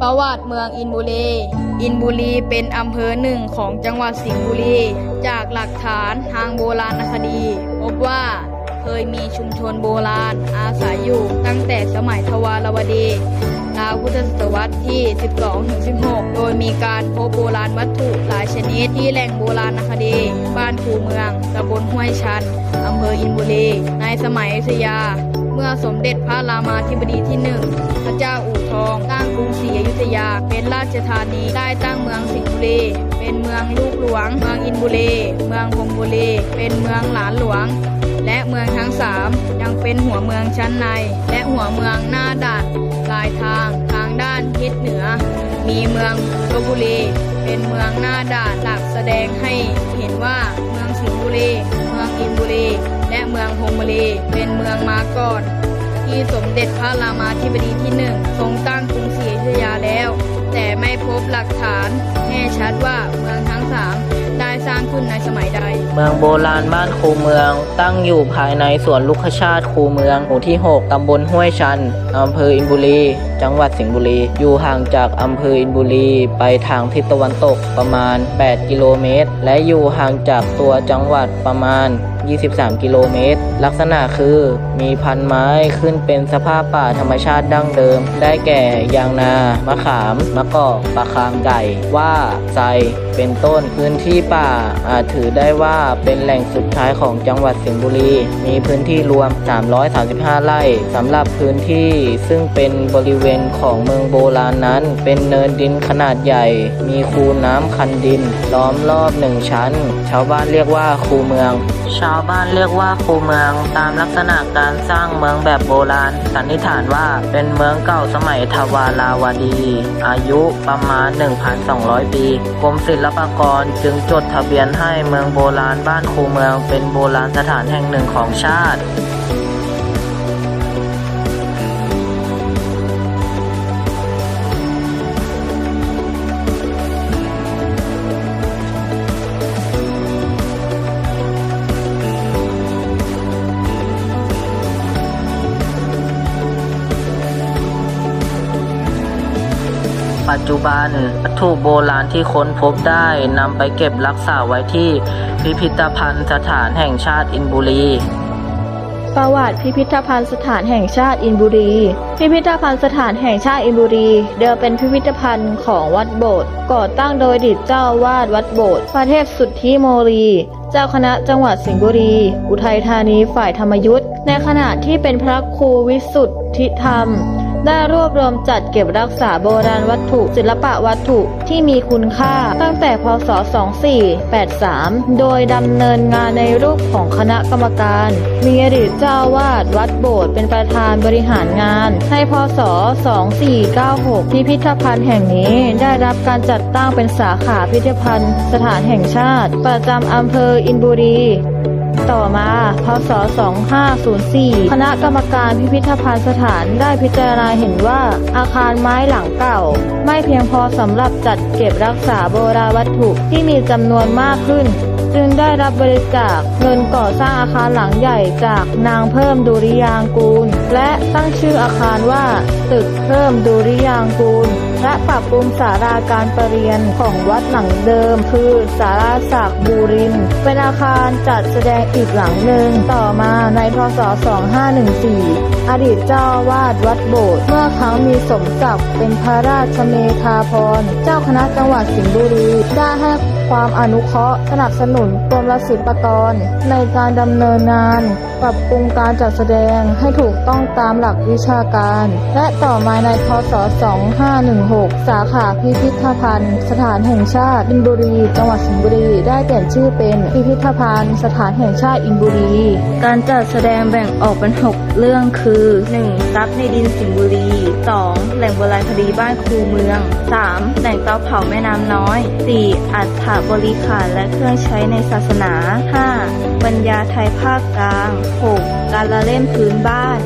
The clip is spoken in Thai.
ประวัติเมืองอินบุรี อินบุรีเป็นอำเภอหนึ่งของจังหวัดสิงห์บุรี จากหลักฐานทางโบราณคดี พบว่าเคยมีชุมชนโบราณอาศัยอยู่ตั้งแต่สมัยทวารวดีราวพุทธศตวรรษที่ 12-16 โดยมีการพบโบราณวัตถุหลายชนิดที่แหล่งโบราณคดี บ้านคูเมืองตำบลห้วยชันอำเภออินบุรี ในสมัยอยุธยา มื่อสมเด็จพระรามาธิบดีที่หนึ่งพระเจ้าอู่ทองตั้งกรุงศรีอยุธยา เป็นราชธานีได้ตั้งเมืองสิงห์บุรี เป็นเมืองลูกหลวง เมืองอินบุรี เมืองพรหมบุรี เป็นเมืองหลานหลวง และเมืองทั้งสามยังเป็นหัวเมืองชั้นใน และหัวเมืองหน้าด่านปลายทางทางด้านทิศเหนือ มีเมืองลบบุรี เป็นเมืองหน้าด่านหลักแสดงให้เห็นว่าเมืองสิงห์บุรี เมืองอินบุรีและเมืองพรหมบุรี เป็นเมืองมาก่อน ที่สมเด็จพระรามาธิบดีที่หนึ่งทรงตั้งกรุงศรีอยุธยาแล้ว แต่ไม่พบหลักฐานแน่ชัดว่าเมืองทั้งสามได้สร้างขึ้นในสมัยใด เมืองโบราณบ้านคูเมือง ตั้งอยู่ภายในสวนลุกขชาติคูเมือง หมู่ที่ 6 ตำบลห้วยชัน อำเภออินบุรี จังหวัดสิงห์บุรี อยู่ห่างจากอำเภออินบุรี ไปทางทิศตะวันตกประมาณ 8 กิโลเมตร และอยู่ห่างจากตัวจังหวัดประมาณ 23 กิโลเมตร ลักษณะคือมีพันไม้ขึ้นเป็นสภาพป่าธรรมชาติดั้งเดิม ได้แก่ยางนา มะขาม มะกอกปะคามไก่ ว่าไซเป็นต้นพื้นที่ป่าอาจถือได้ว่าเป็นแหล่งสุดท้ายของจังหวัดสิงห์บุรี มีพื้นที่รวม 335 ไร่สำหรับพื้นที่ซึ่งเป็นบริเวณของเมืองโบราณนั้น เป็นเนินดินขนาดใหญ่ มีคูน้ำคันดิน ล้อมรอบหนึ่งชั้น ชาวบ้านเรียกว่าคูเมือง ชาวาวบ้านเรียกว่าคูเมืองตามลักษณะการสร้างเมืองแบบโบราณ สันนิษฐานว่าเป็นเมืองเก่าสมัยทวาราวดี อายุประมาณ 1,200 ปีกรมศิลปากรจึงจดทะเบียนให้เมืองโบราณบ้านคูเมือง เป็นโบราณสถานแห่งหนึ่งของชาติ จจุบันวัตถุโบราณที่ค้นพบได้นำไปเก็บรักษาไว้ที่พิพิธภัณฑ์สถานแห่งชาติอินบุรี ประวัติพิพิธภัณฑ์สถานแห่งชาติอินบุรี พิพิธภัณฑ์สถานแห่งชาติอินบุรี เดิมเป็นพิพิธภัณฑ์ของวัดโบสถ์ก่อตั้งโดยอดิตเจ้าวาดวัดโบสถ์พระเทพสุทธิโมลีเจ้าคณะจังหวัดสิงห์บุรี อุทัยธานีฝ่ายธรรมยุทธ์ในขณะที่เป็นพระครูวิสุทธิธรรม ได้รวบรวมจัดเก็บรักษาโบราณวัตถุ ศิลปะวัตถุที่มีคุณค่าตั้งแต่พศ 2483 โดยดำเนินงานในรูปของคณะกรรมการ มีอดีตเจ้าวาดวัดโบสถ์เป็นประธานบริหารงานในพศ 2496 พิพิธภัณฑ์แห่งนี้ได้รับการจัดตั้งเป็นสาขาพิพิธภัณฑ์สถานแห่งชาติ ประจำอำเภออินบุรี ต่อมาพศ 2504 คณะกรรมการพิพิธภัณฑ์สถานได้พิจารณาเห็นว่าอาคารไม้หลังเก่า ไม่เพียงพอสำหรับจัดเก็บรักษาโบราณวัตถุที่มีจำนวนมากขึ้น จึงได้รับบริจาคเงินก่อสร้างอาคารหลังใหญ่จากนางเพิ่มดุริยางกูล และตั้งชื่ออาคารว่า ตึกเพิ่มดุริยางกูล และปรับปรุงศาลาการประเรียนของวัดหลังเดิม คือศาลาศักดิ์บูรินเป็นอาคารจัดแสดงอีกหลังหนึ่งต่อมาในพศ 2514 อดีตเจ้าอาวาดวัดโบสถ์เมื่อครั้งมีสมศักดิ์เป็นพระราชเมธาพรเจ้าคณะจังหวัดสิงห์บุรีได้ให้ ความอนุเคราะห์สนับสนุนกรมศิลปากร ในการดำเนินงาน ปรับปรุงการจัดแสดงให้ถูกต้องตามหลักวิชาการ และต่อมาในพศ 2516 สาขาพิพิธภัณฑ์ สถานแห่งชาติอินบุรี จังหวัดสิงห์บุรี ได้เปลี่ยนชื่อเป็นพิพิธภัณฑ์ สถานแห่งชาติอินบุรี การจัดแสดงแบ่งออกเป็น 6 เรื่องคือ 1. ทรัพย์ในดินสิงห์บุรี 2. แหล่งโบราณคดีบ้านครูเมือง 3. แหล่งเตาเผาแม่น้ำน้อย 4. อัฐาบริขารและเครื่องใช้ในศาสนา 5. ปัญญาไทยภาคกลาง 6. การละเล่นพื้นบ้าน